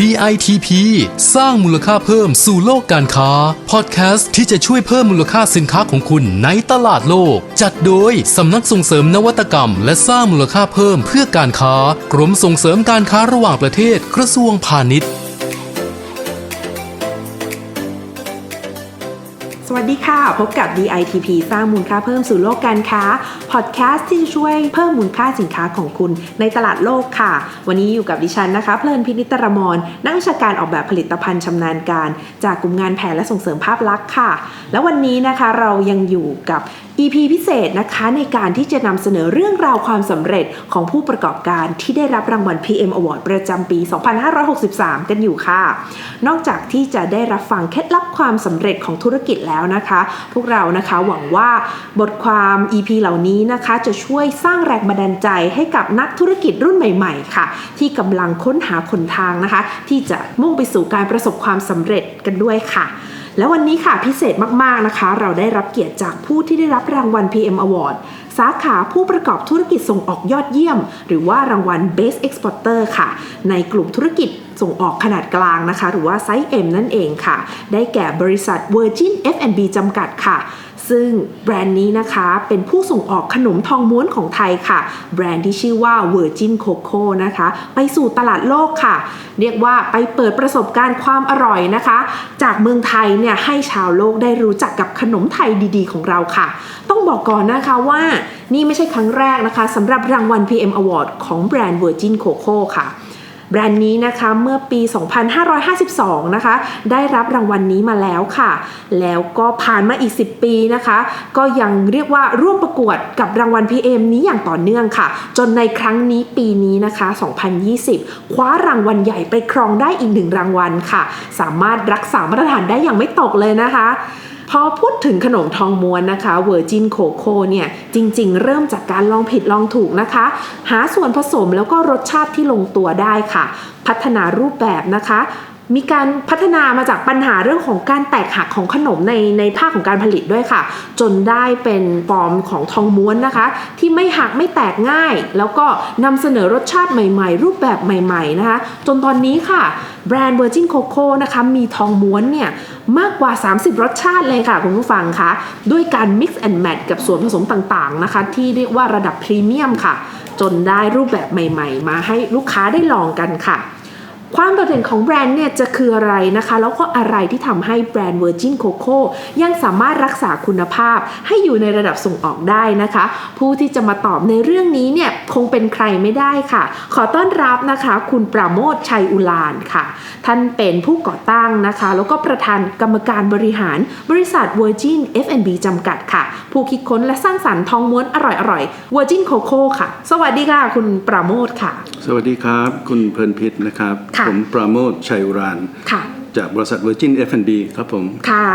DITP สร้างมูลค่าเพิ่มสู่โลกการค้า พอดแคสต์ที่จะช่วยเพิ่มมูลค่าสินค้าของคุณในตลาดโลก จัดโดยสำนักส่งเสริมนวัตกรรม และสร้างมูลค่าเพิ่มเพื่อการค้า กรมส่งเสริมการค้าระหว่างประเทศกระทรวงพาณิชย์ วัสดีค่ะ พบกับ DITP สร้างมูลค่าเพิ่มสู่โลกการค้า พอดแคสต์ที่จะช่วยเพิ่มมูลค่าสินค้าของคุณในตลาดโลกค่ะ วันนี้อยู่กับดิฉันนะคะ เพลินพินิตรมรนักวิชาการออกแบบผลิตภัณฑ์ชำนาญการ จากกลุ่มงานแผนและส่งเสริมภาพลักษณ์ค่ะ แล้ววันนี้นะคะเรายังอยู่กับ EP พิเศษนะคะในการที่จะนำเสนอเรื่องราวความสำเร็จของผู้ประกอบการที่ได้รับรางวัล PM Award ประจำปี 2563 กันอยู่ค่ะ นอกจากที่จะได้รับฟังเคล็ดลับความสำเร็จของธุรกิจแล้วนะคะ พวกเรานะคะหวังว่าบทความ EP เหล่านี้นะคะ จะช่วยสร้างแรงบันดาลใจให้กับนักธุรกิจรุ่นใหม่ๆ ค่ะ ที่กำลังค้นหาคนทางนะคะ ที่จะมุ่งไปสู่การประสบความสำเร็จกันด้วยค่ะ แล้ววันนี้ค่ะพิเศษมาก ๆ นะคะ เราได้รับเกียรติจากผู้ที่ได้รับรางวัล PM Award สาขาผู้ประกอบธุรกิจส่งออกยอดเยี่ยม หรือว่ารางวัล Best Exporter ค่ะ ในกลุ่มธุรกิจส่งออกขนาดกลางนะคะ หรือว่าไซส์ M นั่นเองค่ะ ได้แก่บริษัท Virgin F&B จำกัดค่ะ ซึ่งแบรนด์นี้นะคะเป็นผู้ส่งออกขนมทองม้วนของไทยค่ะ แบรนด์ที่ชื่อว่า Virgin Coco นะคะ ไปสู่ตลาดโลกค่ะ เรียกว่าไปเปิดประสบการณ์ความอร่อยนะคะ จากเมืองไทยเนี่ยให้ชาวโลกได้รู้จักกับขนมไทยดีๆ ของเราค่ะ ต้องบอกก่อนนะคะว่านี่ไม่ใช่ครั้งแรกนะคะสำหรับรางวัล PM Award ของแบรนด์ Virgin Coco ค่ะ แบรนด์นี้นะคะเมื่อปี 2552 นะคะ ได้รับรางวัลนนี้มาแล้วค่ะ แล้วก็ผ่านมาอีก 10 ปีนะคะ ก็ยังเรียกว่าร่วมประกวดกับรางวัล PM นี้อย่างต่อเนื่องค่ะ จนในครั้งนี้ปีนี้นะคะ 2020 คว้ารางวัลใหญ่ไปครองได้อีกหนึ่งรางวัลค่ะ สามารถรักษามาตรฐานได้อย่างไม่ตกเลยนะคะ พอพูดถึงขนมทองม้วนนะคะ Virgin Coco เนี่ยจริงๆ เริ่มจากการลองผิดลองถูกนะคะ หาส่วนผสมแล้วก็รสชาติที่ลงตัวได้ค่ะ พัฒนารูปแบบนะคะ มีการพัฒนามาจากปัญหาเรื่องของการแตกหักของขนมในในภาคของการผลิตด้วยค่ะ จนได้เป็นฟอร์มของทองม้วนนะคะ ที่ไม่หักไม่แตกง่าย แล้วก็นำเสนอรสชาติใหม่ๆ รูปแบบใหม่ๆนะคะ จนตอนนี้ค่ะ แบรนด์ Virgin Coco นะคะ มีทองม้วนเนี่ย มากกว่า 30 รสชาติเลยค่ะ คุณผู้ฟังคะด้วยการ mix and match กับส่วนผสมต่างๆนะคะ ที่เรียกว่าระดับพรีเมียมค่ะ จนได้รูปแบบใหม่ ๆ มาให้ลูกค้าได้ลองกันค่ะ ความโดดเด่นของแบรนด์เนี่ยจะคืออะไรนะคะ แล้วก็อะไรที่ทำให้แบรนด์ Virgin Coco ยังสามารถรักษาคุณภาพให้อยู่ในระดับส่งออกได้นะคะ ผู้ที่จะมาตอบในเรื่องนี้เนี่ยคงเป็นใครไม่ได้ค่ะ ขอต้อนรับนะคะ คุณปราโมทชัยอุลานค่ะ ท่านเป็นผู้ก่อตั้งนะคะ แล้วก็ประธานกรรมการบริหารบริษัท Virgin F&B จำกัดค่ะ ผู้คิดค้นและสร้างสรรค์ทองม้วนอร่อยๆ Virgin Coco ค่ะ สวัสดีค่ะ คุณปราโมทค่ะ สวัสดีครับ คุณเพลินพิษนะครับค่ะผมปราโมทชัยอุรานค่ะจากบริษัท Virgin F&B ครับผม ค่ะ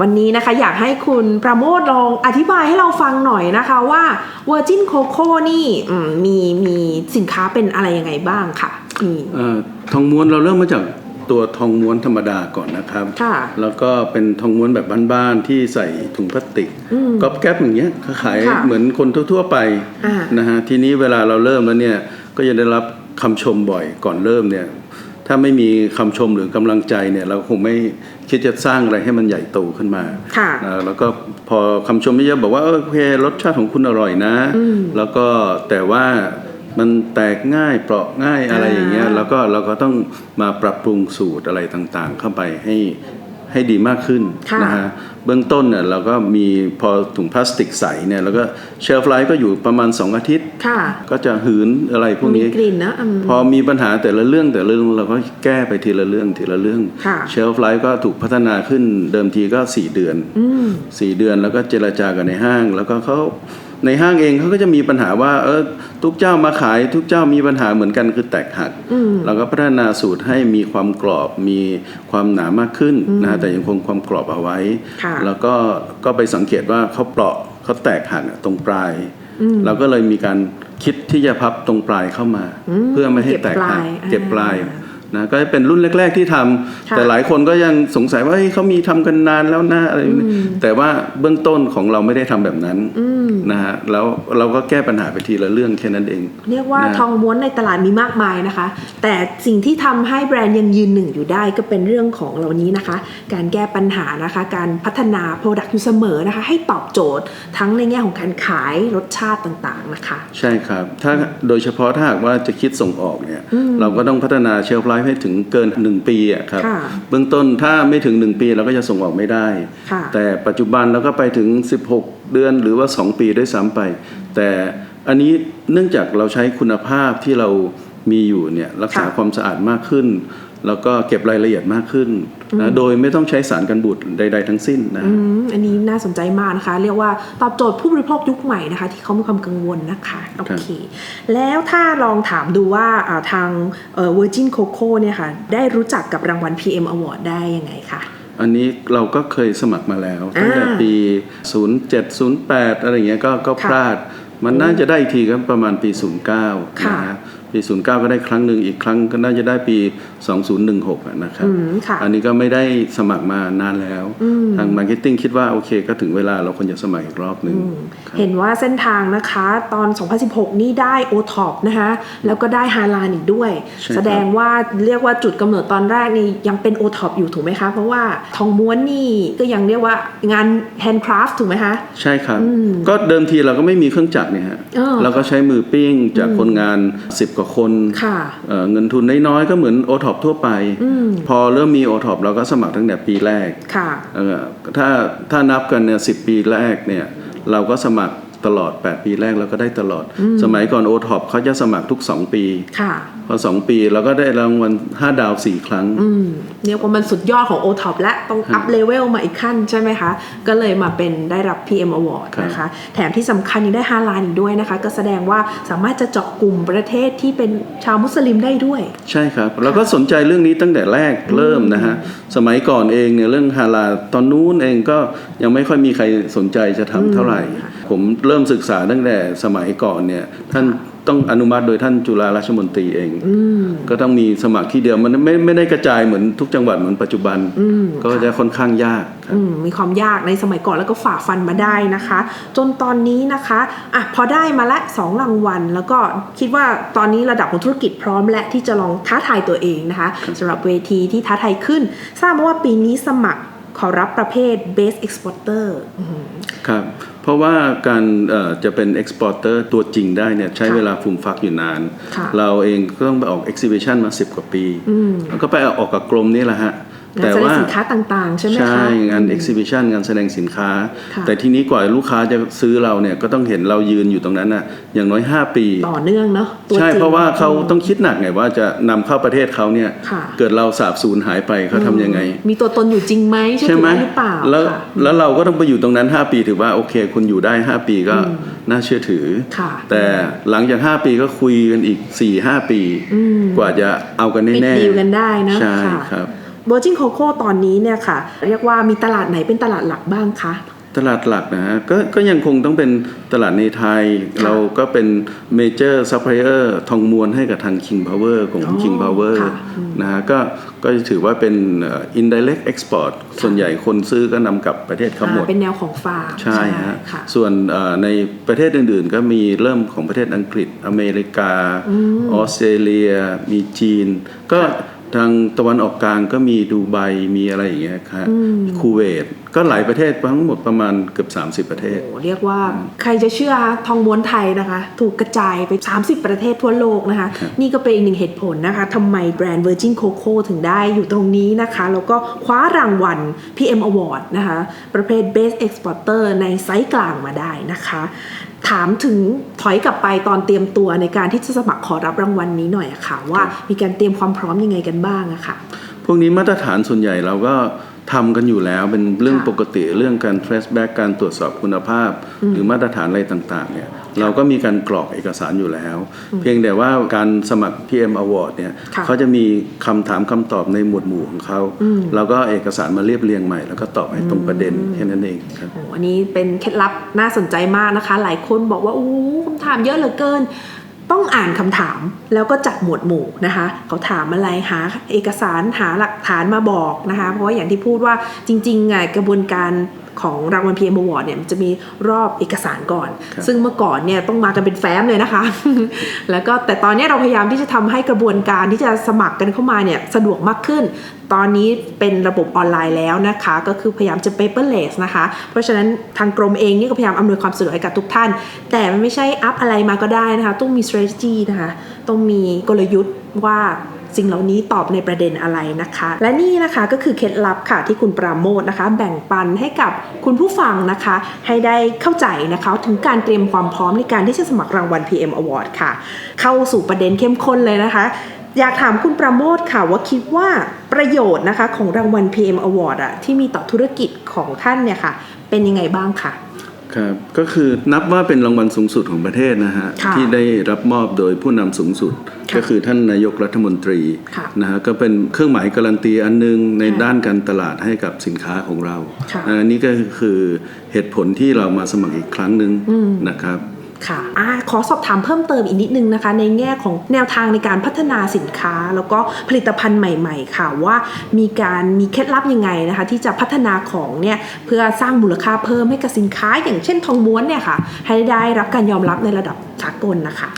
วันนี้นะคะอยากให้คุณประโมทลองอธิบายให้เราฟังหน่อยนะคะว่า Virgin Coco นี่อืมมีมีสินค้าเป็นอะไรยังไงบ้างค่ะมีเออทองม้วนเราเริ่มมาจากตัวทองม้วนธรรมดาก่อนนะครับค่ะแล้วก็เป็นทองม้วนแบบบ้านๆที่ใส่ถุงพลาสติกอืมก๊อบแก๊บอย่างเงี้ยขายค่ะเหมือนคนทั่วๆไปอ่านะฮะทีนี้เวลาเราเริ่มแล้วเนี่ยก็จะได้รับ คำชมบ่อยก่อนเริ่มเนี่ยถ้าไม่มีคำชมหรือกำลังใจเนี่ยเราคงไม่คิดจะสร้างอะไรให้มันใหญ่โตขึ้นมาค่ะนะแล้วก็พอคำชมไม่เยอะบอกว่าเออโอเครสชาติของคุณอร่อยนะอืมแล้วก็แต่ว่ามันแตกง่ายเปราะง่ายอะไรอย่างเงี้ยอ่าแล้วก็เราก็ต้องมาปรับปรุงสูตรอะไรต่างๆ เข้าไปให้ ให้ดีมากขึ้นค่ะนะฮะเบื้องต้นเนี่ยเราก็มีพอถุงพลาสติกใสเนี่ยแล้วก็เชลฟไลฟ์ก็อยู่ประมาณ 2 อาทิตย์ค่ะก็จะหืนอะไรพวกมีนี้กลิ่นนะอืมพอมีปัญหาแต่ละเรื่องแต่ละเรื่องเราก็แก้ไปทีละเรื่องทีละเรื่องค่ะเชลฟไลฟ์ก็ถูกพัฒนาขึ้นเดิมทีก็ 4 เดือนอืม4เดือนแล้วก็เจรจากันในห้าง แล้วก็เขา ในห้างเองเขาก็จะมีปัญหาว่าเออทุกเจ้ามาขายทุกเจ้ามีปัญหาเหมือนกันคือแตกหักอืมเราก็พัฒนาสูตรให้มีความกรอบมีความหนามากขึ้นนะฮะแต่ยังคงความกรอบเอาไว้ค่ะแล้วก็ก็ไปสังเกตว่าเขาเปราะเขาแตกหักอะตรงปลายอืมเราก็เลยมีการคิดที่จะพับตรงปลายเข้ามาอืมเพื่อไม่ให้แตกหักเก็เก็บบปปลาลายย นะก็เป็นรุ่นแรก ๆที่ทำค่ะแต่หลายคนก็ยังสงสัยว่าเฮ้ยเขามีทำกันนานแล้วนะอะไรแบบนี้แต่ว่าเบื้องต้นของเราไม่ได้ทำแบบนั้นนะฮะแล้วเราก็แก้ปัญหาไปทีละเรื่องแค่นั้นเอง เรียกว่านะทองม้วนในตลาดมีมากมายนะคะ แต่สิ่งที่ทำให้แบรนด์ยังยืนหนึ่งอยู่ได้ก็เป็นเรื่องของเหล่านี้นะคะ การแก้ปัญหานะคะ การพัฒนา Product อยู่เสมอนะคะ ให้ตอบโจทย์ทั้งในแง่ของการขายรสชาติต่างๆนะคะ ใช่ครับถ้าโดยเฉพาะถ้าหากว่าจะคิดส่งออกเนี่ยเราก็ต้องพัฒนาเชลฟ์ไลฟ์ให้ถึงเกิน 1 ปีอะครับค่ะเบื้องต้นถ้าไม่ถึง 1 ปีเราก็จะส่งออกไม่ได้ ค่ะแต่ปัจจุบันเราก็ไปถึง 16 เดือนหรือว่า 2 ปีด้วยซ้ำไป แต่อันนี้เนื่องจากเราใช้คุณภาพที่เรามีอยู่เนี่ยรักษาค่ะ ความสะอาดมากขึ้น แล้วก็เก็บรายละเอียดมากขึ้นนะโดยไม่ต้องใช้สารกันบูดใด ๆ ทั้งสิ้นนะอืมอันนี้น่าสนใจมากนะคะ เรียกว่าตอบโจทย์ผู้บริโภคยุคใหม่นะคะ ที่เขามีความกังวลนะคะโอเคแล้วถ้าลองถามดูว่าอ่าทางเอ่อ Virgin Coco เนี่ยค่ะ ได้รู้จักกับรางวัล PM Award ได้ยังไงคะอันนี้เราก็เคยสมัครมาแล้วตั้งแต่อ่าปี 07 08 อะไรเงี้ยก็ก็ค่ะพลาด มันน่าจะได้อีกทีก็ประมาณปี 09ค่ะนะฮะ ปี 09 ก็ได้ครั้งหนึ่งอีกครั้งก็น่าจะได้ปี 2016อะนะครับอืมค่ะอันนี้ก็ไม่ได้สมัครมานานแล้ว ทางมาร์เก็ตติ้งคิดว่าโอเคก็ถึงเวลาเราควรจะสมัครอีกรอบหนึ่งครับเห็นว่าเส้นทางนะคะตอน 2016 นี่ได้ o t o p นะคะแล้วก็ได้ฮาลานอีกด้วยใช่ครับแสดงว่าเรียกว่าจุดกำเนิดตอนแรกนี่ยังเป็น o t o p อยู่ถูกไหมคะ เพราะว่าทองม้วนนี่ก็ยังเรียกว่างาน handcraft ถูกไหมคะใช่ครับ ก็เดิมทีเราก็ไม่มีเครื่องจักรเนี่ยฮะอ๋อเราก็ใช้มือปิ้งจากคนงาน 10กว่าคนค่ะเอ่อเงินทุนน้อยๆก็เหมือนโอท็อปทั่วไปพอเริ่มมีโอท็อปเราก็สมัครตั้งแต่ปีแรกค่ะเอ่อถ้าถ้านับกันเนี่ยสิปีแรกเนี่ยเราก็สมัครตลอด 8 ปีแรกเราก็ได้ตลอด สมัยก่อนโอท็อปเขาจะสมัครทุก 2 ปี ค่ะพอ2ปีเราก็ได้รางวัล5ดาว4ครั้งอืมเรียกว่ามันสุดยอดของ o t o p และต้องอัพเลเวลมาอีกขั้นใช่ไหมคะ ก็เลยมาเป็นได้รับ PM Award ครับนะคะ แถมที่สำคัญยังได้ฮาลานอีกด้วยนะคะ ก็แสดงว่าสามารถจะเจาะกลุ่มประเทศที่เป็นชาวมุสลิมได้ด้วย ใช่ครับเราก็สนใจเรื่องนี้ตั้งแต่แรกเริ่มนะฮะ สมัยก่อนเองเนี่ยเรื่องฮาลาลตอนนู้นเองก็ยังไม่ค่อยมีใครสนใจจะทำเท่าไหร่ ผมเริ่มศึกษาตั้งแต่สมัยก่อนเนี่ยท่าน ต้องอนุมัติโดยท่านจุฬาราชมนตรีเองก็ต้องมีสมัครที่เดียวมันไม่ไม่ได้กระจายเหมือนทุกจังหวัดเหมือนปัจจุบัน ก็จะค่อนข้างยากครับอืมมีความยากในสมัยก่อนแล้วก็ฝ่าฟันมาได้นะคะ จนตอนนี้นะคะอะพอได้มาละสองรางวัล แล้วก็คิดว่าตอนนี้ระดับของธุรกิจพร้อมและที่จะลองท้าทายตัวเองนะคะสำหรับเวทีที่ท้าทายขึ้น ทราบมาว่าปีนี้สมัคร ขอรับประเภท Best Exporter อืมครับ เพราะว่าการเอ่อจะเป็น exporter ตัวจริงได้เนี่ยใช้ค่ะเวลาฟูมฟักอยู่นานค่ะเราเองก็ต้องไปออก exhibition มา 10 กว่าปีอืมแล้วก็ไปออกกับกรมนี่แหละฮะงาน แสดงสินค้าต่างๆ ใช่ไหมคะ ใช่ งาน exhibition งานแสดงสินค้าค่ะแต่ทีนี้กว่าลูกค้าจะซื้อเราเนี่ยก็ต้องเห็นเรายืนอยู่ตรงนั้นน่ะอย่างน้อย 5 ปี ต่อเนื่องเนาะตัวใช่จงเพราะว่าเขาต้องคิดหนักไงว่าจะนำเข้าประเทศเขาเนี่ยค่ะเกิดเราสาบสูญหายไปเขาทำยังไง มีตัวตนอยู่จริงไหมเชื่อใช่ถือไหมได้หรือเปล่าแล้วค่ะแล้วเราก็ต้องไปอยู่ตรงนั้น 5 ปีถือว่าโอเค คุณอยู่ได้ 5 ปีก็น่าเชื่อถือค่ะแต่หลังจาก 5 ปีก็คุยกันอีก4-5ปี กว่าจะเอากันปิดแน่ๆดีลกันได้นะใช่ค่ะครับ เ i r g i n Coco ตอนนี้เนี่ยค่ะ เรียกว่ามีตลาดไหนเป็นตลาดหลักบ้างคะ ตลาดหลักนะฮะก็ก็ยังคงต้องเป็นตลาดในไทยค่ะเราก็เป็นเมเจอร์ซัพพลายเออร์ทองมวลให้กับทาง King Power ของอ๋อ King Power ค่ะนะฮะก็ก็ถือว่าเป็นเอ่อ indirect export ส่วนใหญ่คนซื้อก็นำกลับประเทศเขาหมดอ่าเป็นแนวของฝาก ใช่ฮะค่ะส่วนเอ่อในประเทศอื่นๆ ก็มีเริ่มของประเทศอังกฤษ อเมริกา ออสเตรเลีย มีจีน ก็ ทางตะวันออกกลางก็มีดูไบมีอะไรอย่างเงี้ยครับคูเวตก็หลายประเทศทั้งหมดประมาณเกือบ30 ประเทศโอ้เรียกว่าใครจะเชื่อคะทองม้วนไทยนะคะ ถูกกระจายไป 30 ประเทศทั่วโลกนะคะ นี่ก็เป็นอีกหนึ่งเหตุผลนะคะทำไมแบรนด์ Virgin Coco ถึงได้อยู่ตรงนี้นะคะ แล้วก็คว้ารางวัล PM Award นะคะ ประเภท Best Exporter ในไซส์กลางมาได้นะคะ ถามถึงถอยกลับไปตอนเตรียมตัวในการที่จะสมัครขอรับรางวัลนี้หน่อยอะค่ะ ว่ามีการเตรียมความพร้อมยังไงกันบ้างอะค่ะ พวกนี้มาตรฐานส่วนใหญ่เราก็ทำกันอยู่แล้วเป็นเรื่องค่ะปกติเรื่องการ trace back การตรวจสอบคุณภาพ หรือมาตรฐานอะไรต่างๆเนี่ย เราก็มีการกรอกเอกสารอยู่แล้ว เพียงแต่ว่าการสมัคร PM Award เนี่ยค่ะเขาจะมีคำถามคำตอบในหมวดหมู่ของเขาเราก็เอกสารมาเรียบเรียงใหม่ แล้วก็ตอบให้ตรงประเด็นแค่นั้นเองครับโอ้อันนี้เป็นเคล็ดลับน่าสนใจมากนะคะ หลายคนบอกว่าโอ้คำถามเยอะเหลือเกินต้องอ่านคำถามแล้วก็จัดหมวดหมู่นะคะ เขาถามอะไรหาเอกสารหาหลักฐานมาบอกนะคะ เพราะว่าอย่างที่พูดว่าจริงๆอะกระบวนการ ของรางวัล PM Award เนี่ยมันจะมีรอบเอกสารก่อนครับซึ่งเมื่อก่อนเนี่ยต้องมากันเป็นแฟ้มเลยนะคะ แล้วก็แต่ตอนนี้เราพยายามที่จะทำให้กระบวนการที่จะสมัครกันเข้ามาเนี่ยสะดวกมากขึ้น ตอนนี้เป็นระบบออนไลน์แล้วนะคะ ก็คือพยายามจะ paperless นะคะ เพราะฉะนั้นทางกรมเองนี่ก็พยายามอำนวยความสะดวกให้กับทุกท่าน แต่มันไม่ใช่อัพอะไรมาก็ได้นะคะ ต้องมี strategy นะคะ ต้องมีกลยุทธ์ว่า สิ่งเหล่านี้ตอบในประเด็นอะไรนะคะ และนี่นะคะก็คือเคล็ดลับค่ะที่คุณปราโมทนะคะ แบ่งปันให้กับคุณผู้ฟังนะคะ ให้ได้เข้าใจนะคะถึงการเตรียมความพร้อมในการที่จะสมัครรางวัล PM Award ค่ะ เข้าสู่ประเด็นเข้มข้นเลยนะคะอยากถามคุณประโมทค่ะว่าคิดว่าประโยชน์นะคะของรางวัล PM Award อะที่มีต่อธุรกิจของท่านเนี่ยค่ะ เป็นยังไงบ้างค่ะ ครับก็คือนับว่าเป็นรางวัลสูงสุดของประเทศนะฮะค่ะที่ได้รับมอบโดยผู้นำสูงสุดค่ะก็คือท่านนายกรัฐมนตรีค่ะนะฮะก็เป็นเครื่องหมายการันตีอันหนึงในค่ะด้านการตลาดให้กับสินค้าของเราค่ะอันนี้ก็คือเหตุผลที่เรามาสมัครอีกครั้งหนึ่งนะครับ ค่ะอะขอสอบถามเพิ่มเติมอีกนิดนึงนะคะ ในแง่ของแนวทางในการพัฒนาสินค้า แล้วก็ผลิตภัณฑ์ใหม่ ๆ ค่ะว่ามีการมีเคล็ดลับยังไงนะคะ ที่จะพัฒนาของเนี่ยเพื่อสร้างมูลค่าเพิ่มให้กับสินค้า อย่างเช่นทองม้วนเนี่ยค่ะ ให้ได้รับการยอมรับในระดับสากลนะคะ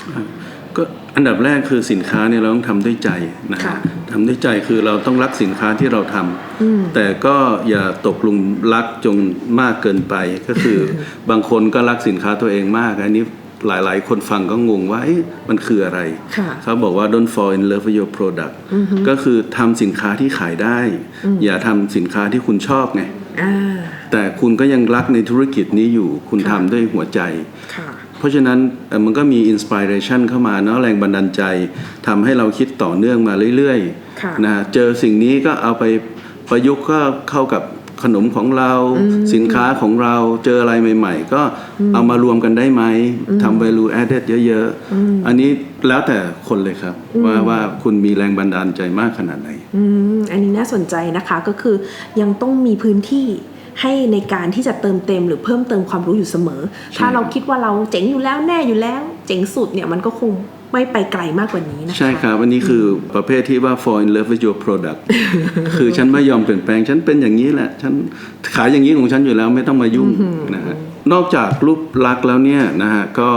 อันดับแรกคือสินค้าเนี่ยเราต้องทำด้วยใจนะค่ะฮะทำด้วยใจคือเราต้องรักสินค้าที่เราทำอืมแต่ก็อย่าตกหลุมรักจงมากเกินไป ก็คือบางคนก็รักสินค้าตัวเองมากอันนี้หลายๆ คนฟังก็งงว่าเอ๊ะมันคืออะไรค่ะเขาบอกว่า don't fall in love with your product ก็คือทำสินค้าที่ขายได้ อย่าทำสินค้าที่คุณชอบไงอ่าแต่คุณก็ยังรักในธุรกิจนี้อยู่ คุณค่ะทำด้วยหัวใจค่ะ เพราะฉะนั้นเอ่อมันก็มีอินสปิเรชันเข้ามาเนาะแรงบันดาลใจทำให้เราคิดต่อเนื่องมาเรื่อยค่ะๆนะเจอสิ่งนี้ก็เอาไปประยุกต์ก็เข้ากับขนมของเราสินค้าของเราเจออะไรใหม่ ๆ ก็เอามารวมกันได้ไหมทำ value added เยอะๆ อันนี้แล้วแต่คนเลยครับ ว่าว่าคุณมีแรงบันดาลใจมากขนาดไหนอืมอันนี้น่าสนใจนะคะก็คือยังต้องมีพื้นที่ ให้ในการที่จะเติมเต็มหรือเพิ่มเติมความรู้อยู่เสมอ ถ้าเราคิดว่าเราเจ๋งอยู่แล้วแน่อยู่แล้ว เจ๋งสุดเนี่ยมันก็คง ไม่ไปไกลมากกว่านี้นะคะใช่ครับ อันนี้คือประเภทที่ว่า fall in love with your product คือฉันไม่ยอมเปลี่ยนแปลง ฉันเป็นอย่างนี้แหละ ฉันขายอย่างนี้ของฉันอยู่แล้วไม่ต้องมายุ่งนะฮะนอกจากรูปลักษณ์แล้วเนี่ยนะฮะก็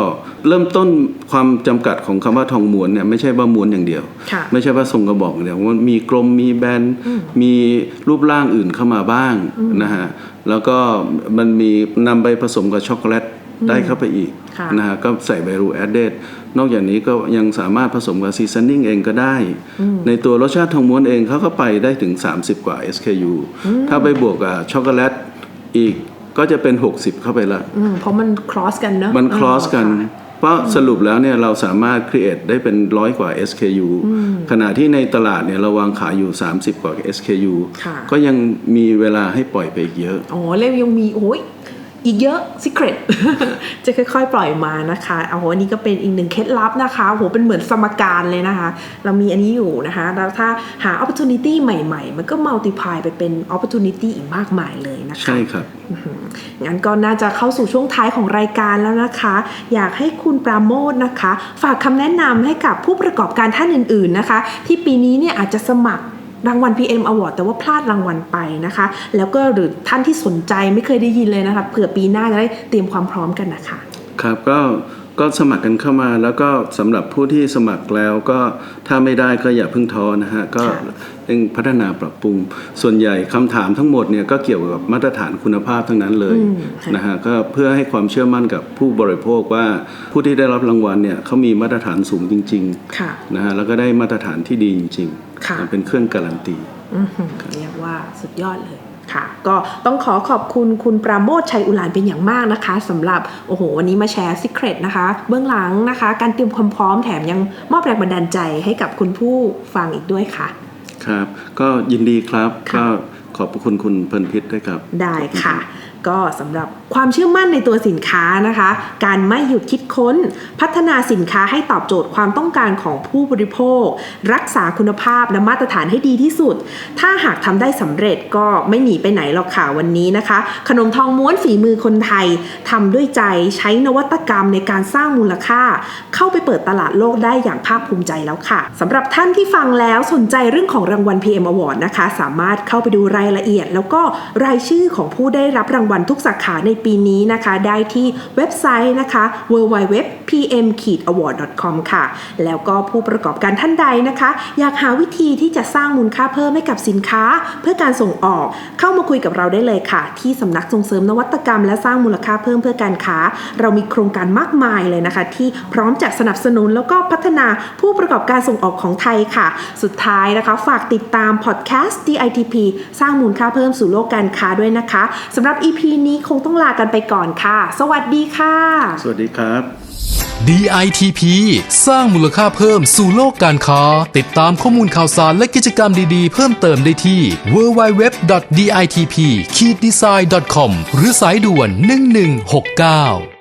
เริ่มต้นความจำกัดของคำว่าทองม้วนเนี่ยไม่ใช่ว่าม้วนอย่างเดียวค่ะไม่ใช่ว่าทรงกระบอกอย่างเดียวมันมีกลมมีแบนมีรูปร่างอื่นเข้ามาบ้างนะฮะแล้วก็มันมีนำไปผสมกับช็อกโกแลตได้เข้าไปอีกค่ะนะฮะก็ใส่ไบรูแอดเดด นอกจากนี้ก็ยังสามารถผสมกับซีซันนิ่งเองก็ได้ ในตัวรสชาติทองม้วนเองเขาก็ไปได้ถึง 30 กว่า SKU ถ้าไปบวกกับช็อกโกแลตอีกก็จะเป็น 60 เข้าไปละอืมเพราะมัน cross กันเนอะมันเออ cross กันค่ะเพราะสรุปแล้วเนี่ยเราสามารถ create ได้เป็นร้อยกว่า SKU ขณะที่ในตลาดเนี่ยเราวางขายอยู่ 30 กว่า SKU ค่ะก็ยังมีเวลาให้ปล่อยไปอีกเยอะ อ๋อ แล้วยังมีโอ้ย อีกเยอะ secret จะค่อยๆ ปล่อยมานะคะเอาโหอันนี้ก็เป็นอีกหนึ่งเคล็ดลับนะคะโหเป็นเหมือนสมการเลยนะคะ เรามีอันนี้อยู่นะคะ แล้วถ้าหา opportunity ใหม่ ๆ มันก็ multiply ไปเป็น opportunity อีกมากมายเลยนะคะใช่ครับงั้นก็น่าจะเข้าสู่ช่วงท้ายของรายการแล้วนะคะ อยากให้คุณปราโมทนะคะ ฝากคำแนะนำให้กับผู้ประกอบการท่านอื่น ๆนะคะ ที่ปีนี้เนี่ยอาจจะสมัคร รางวัล PM Award แต่ว่าพลาดรางวัลไปนะคะ แล้วก็หรือท่านที่สนใจไม่เคยได้ยินเลยนะคะเผื่อปีหน้าจะได้เตรียมความพร้อมกันนะคะ ครับก็ก็สมัครกันเข้ามาแล้วก็สำหรับผู้ที่สมัครแล้วก็ถ้าไม่ได้ก็อย่าเพิ่งท้อนะฮะก็ค่ะ เร่งพัฒนาปรับปรุง ส่วนใหญ่คำถามทั้งหมดเนี่ยก็เกี่ยวกับมาตรฐานคุณภาพทั้งนั้นเลยอืมค่ะนะฮะก็เพื่อให้ความเชื่อมั่นกับผู้บริโภคว่าผู้ที่ได้รับรางวัลเนี่ยเขามีมาตรฐานสูงจริงค่ะๆนะฮะแล้วก็ได้มาตรฐานที่ดีจริงค่ะๆเป็นเครื่องการันตีอื้อหือเรียกว่าสุดยอดเลยค่ะก็ต้องขอขอบคุณคุณปราโมทชัยอุลานเป็นอย่างมากนะคะสำหรับโอ้โหวันนี้มาแชร์ซิเครตนะคะ เบื้องหลังนะคะ การเตรียมความพร้อมแถมยังมอบแรงบันดาลใจให้กับคุณผู้ฟังอีกด้วยค่ะ ครับ ก็ยินดีครับค่ะก็ขอบพระคุณคุณเพลินพิษด้วยครับ ได้ค่ะ ก็สำหรับความเชื่อมั่นในตัวสินค้านะคะ การไม่หยุดคิดค้น พัฒนาสินค้าให้ตอบโจทย์ความต้องการของผู้บริโภค รักษาคุณภาพและมาตรฐานให้ดีที่สุด ถ้าหากทำได้สำเร็จก็ไม่หนีไปไหนหรอกค่ะวันนี้นะคะ ขนมทองม้วนฝีมือคนไทยทำด้วยใจใช้นวัตกรรมในการสร้างมูลค่า เข้าไปเปิดตลาดโลกได้อย่างภาคภูมิใจแล้วค่ะสำหรับท่านที่ฟังแล้วสนใจเรื่องของรางวัล PM Award นะคะ สามารถเข้าไปดูรายละเอียด แล้วก็รายชื่อของผู้ได้รับรางวัลทุกสาขาในปีนี้นะคะ ได้ที่เว็บไซต์นะคะ www.pm-award.com ค่ะ แล้วก็ผู้ประกอบการท่านใดนะคะ อยากหาวิธีที่จะสร้างมูลค่าเพิ่มให้กับสินค้า เพื่อการส่งออกเข้ามาคุยกับเราได้เลยค่ะ ที่สำนักส่งเสริมนวัตกรรม และสร้างมูลค่าเพิ่มเพื่อการค้า เรามีโครงการมากมายเลยนะคะ ที่พร้อมจะสนับสนุนแล้วก็พัฒนาผู้ประกอบการส่งออกของไทยค่ะ สุดท้ายนะคะ ฝากติดตามพอดแคสต์ DITP สร้างมูลค่าเพิ่มสู่โลกการค้าด้วยนะคะสำหรับ EP นี้คงต้องลากันไปก่อนค่ะ สวัสดีค่ะ สวัสดีครับ DITP สร้างมูลค่าเพิ่มสู่โลกการค้า ติดตามข้อมูลข่าวสารและกิจกรรมดีๆ เพิ่มเติมได้ที่ www.ditp-design.com หรือสายด่วน 1169